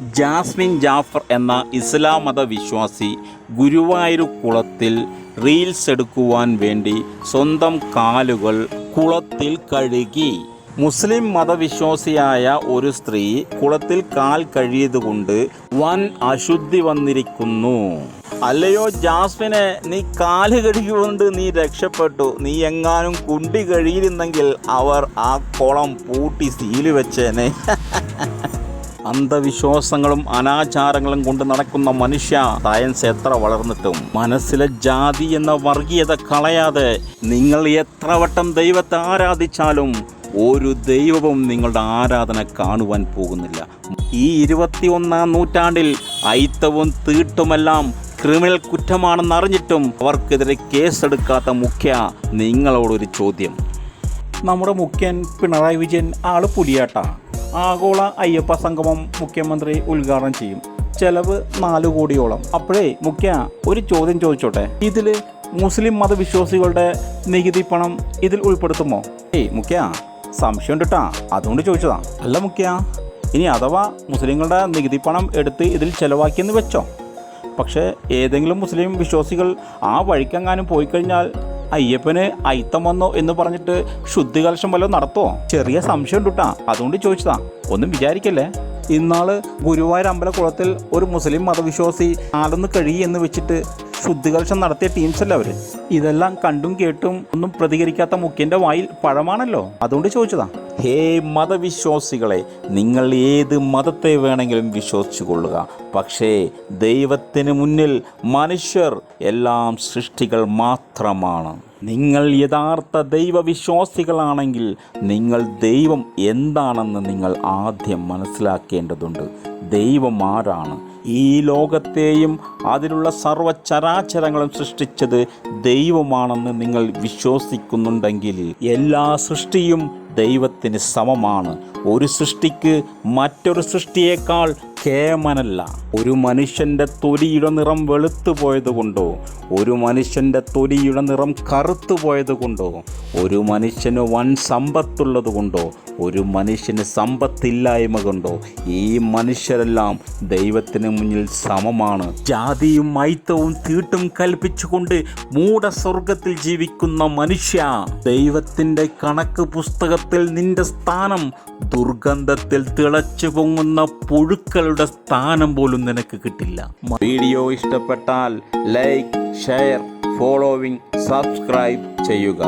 Jasmine Jafar എന്ന ഇസ്ലാം മത വിശ്വാസി ഗുരുവായൂർ കുളത്തിൽ റീൽസ് എടുക്കുവാൻ വേണ്ടി സ്വന്തം കാലുകൾ കുളത്തിൽ കഴുകി. മുസ്ലിം മതവിശ്വാസിയായ ഒരു സ്ത്രീ കുളത്തിൽ കാൽ കഴിയതുകൊണ്ട് വൻ അശുദ്ധി വന്നിരിക്കുന്നു. അല്ലയോ ജാസ്മിനെ നീ കാൽ കഴുകിക്കൊണ്ട് നീ രക്ഷപ്പെട്ടു. നീ എങ്ങാനും കുണ്ടി കഴിയിരുന്നെങ്കിൽ അവർ ആ കുളം പൂട്ടി സീൽ വെച്ചേനെ. അന്ധവിശ്വാസങ്ങളും അനാചാരങ്ങളും കൊണ്ട് നടക്കുന്ന മനുഷ്യ സയൻസ് എത്ര വളർന്നിട്ടും മനസ്സിലെ ജാതി എന്ന വർഗീയത കളയാതെ നിങ്ങൾ എത്ര വട്ടം ദൈവത്തെ ആരാധിച്ചാലും ഒരു ദൈവവും നിങ്ങളുടെ ആരാധന കാണുവാൻ പോകുന്നില്ല. ഈ ഇരുപത്തി ഒന്നാം നൂറ്റാണ്ടിൽ ഐത്തവും തീട്ടുമെല്ലാം ക്രിമിനൽ കുറ്റമാണെന്ന് അറിഞ്ഞിട്ടും അവർക്കെതിരെ കേസെടുക്കാത്ത മുഖ്യ നിങ്ങളോടൊരു ചോദ്യം. നമ്മുടെ മുഖ്യൻ പിണറായി വിജയൻ ആൾ പുലിയാട്ട. ആഗോള അയ്യപ്പ സംഗമം മുഖ്യമന്ത്രി ഉദ്ഘാടനം ചെയ്യും. ചെലവ് നാല് കോടിയോളം. അപ്പോഴേ മുഖ്യ ഒരു ചോദ്യം ചോദിച്ചോട്ടെ? ഇതിൽ മുസ്ലിം മതവിശ്വാസികളുടെ നികുതി പണം ഇതിൽ ഉൾപ്പെടുത്തുമോ? ഏയ് മുഖ്യ സംശയം കേട്ടാ അതുകൊണ്ട് ചോദിച്ചതാ. അല്ല മുഖ്യ ഇനി അഥവാ മുസ്ലിങ്ങളുടെ നികുതി പണം എടുത്ത് ഇതിൽ ചെലവാക്കിയെന്ന് വെച്ചോ? പക്ഷേ ഏതെങ്കിലും മുസ്ലിം വിശ്വാസികൾ ആ വഴിക്കെങ്ങാനും പോയി കഴിഞ്ഞാൽ അയ്യപ്പന് അയിത്തം വന്നോ എന്ന് പറഞ്ഞിട്ട് ശുദ്ധികലശം വല്ലതും നടത്തോ? ചെറിയ സംശയം ഉണ്ട് അതുകൊണ്ട് ചോദിച്ചതാ. ഒന്നും വിചാരിക്കല്ലേ? ഇന്നാൾ ഗുരുവായൂർ അമ്പലക്കുളത്തിൽ ഒരു മുസ്ലിം മതവിശ്വാസി ആലൊന്ന് കഴിയി എന്ന് വെച്ചിട്ട് ശുദ്ധികൽഷം നടത്തിയ ടീംസ് അല്ലേ അവർ? ഇതെല്ലാം കണ്ടും കേട്ടും ഒന്നും പ്രതികരിക്കാത്ത മുഖ്യന്റെ വായിൽ പഴമാണല്ലോ? അതുകൊണ്ട് ചോദിച്ചതാ. ഹേ മതവിശ്വാസികളെ നിങ്ങൾ ഏത് മതത്തെ വേണമെങ്കിലും വിശ്വസിച്ചു കൊള്ളുക പക്ഷേ ദൈവത്തിന് മുന്നിൽ മനുഷ്യർ എല്ലാം സൃഷ്ടികൾ മാത്രമാണ്. നിങ്ങൾ യഥാർത്ഥ ദൈവവിശ്വാസികളാണെങ്കിൽ നിങ്ങൾ ദൈവം എന്താണെന്ന് നിങ്ങൾ ആദ്യം മനസ്സിലാക്കേണ്ടതുണ്ട്. ദൈവം ആരാണ്? ഈ ലോകത്തെയും അതിലുള്ള സർവചരാചരങ്ങളും സൃഷ്ടിച്ചത് ദൈവമാണെന്ന് നിങ്ങൾ വിശ്വസിക്കുന്നുണ്ടെങ്കിൽ എല്ലാ സൃഷ്ടിയും ദൈവത്തിന് സമമാണ്. ഒരു സൃഷ്ടിക്ക് മറ്റൊരു സൃഷ്ടിയേക്കാൾ കേമനല്ല. ഒരു മനുഷ്യന്റെ തൊലിയുടെ നിറം വെളുത്തു പോയതുകൊണ്ടോ ഒരു മനുഷ്യന്റെ തൊലിയുടെ നിറം കറുത്തു പോയതുകൊണ്ടോ ഒരു മനുഷ്യന് വൻ സമ്പത്തുള്ളത് കൊണ്ടോ ഒരു മനുഷ്യന് സമ്പത്തില്ലായ്മ കൊണ്ടോ ഈ മനുഷ്യരെല്ലാം ദൈവത്തിന് മുന്നിൽ സമമാണ്. ജാതിയും മൈത്തവും തീട്ടും കൽപ്പിച്ചുകൊണ്ട് മൂടസ്വർഗത്തിൽ ജീവിക്കുന്ന മനുഷ്യ ദൈവത്തിന്റെ കണക്ക് പുസ്തകത്തിൽ നിന്റെ സ്ഥാനം ദുർഗന്ധത്തിൽ തിളച്ചു പൊങ്ങുന്ന പുഴുക്കളുടെ സ്ഥാനം പോലും നിനക്ക് കിട്ടില്ല. വീഡിയോ ഇഷ്ടപ്പെട്ടാൽ ലൈക്ക് ഷെയർ ഫോളോവിങ് സബ്സ്ക്രൈബ് ചെയ്യുക.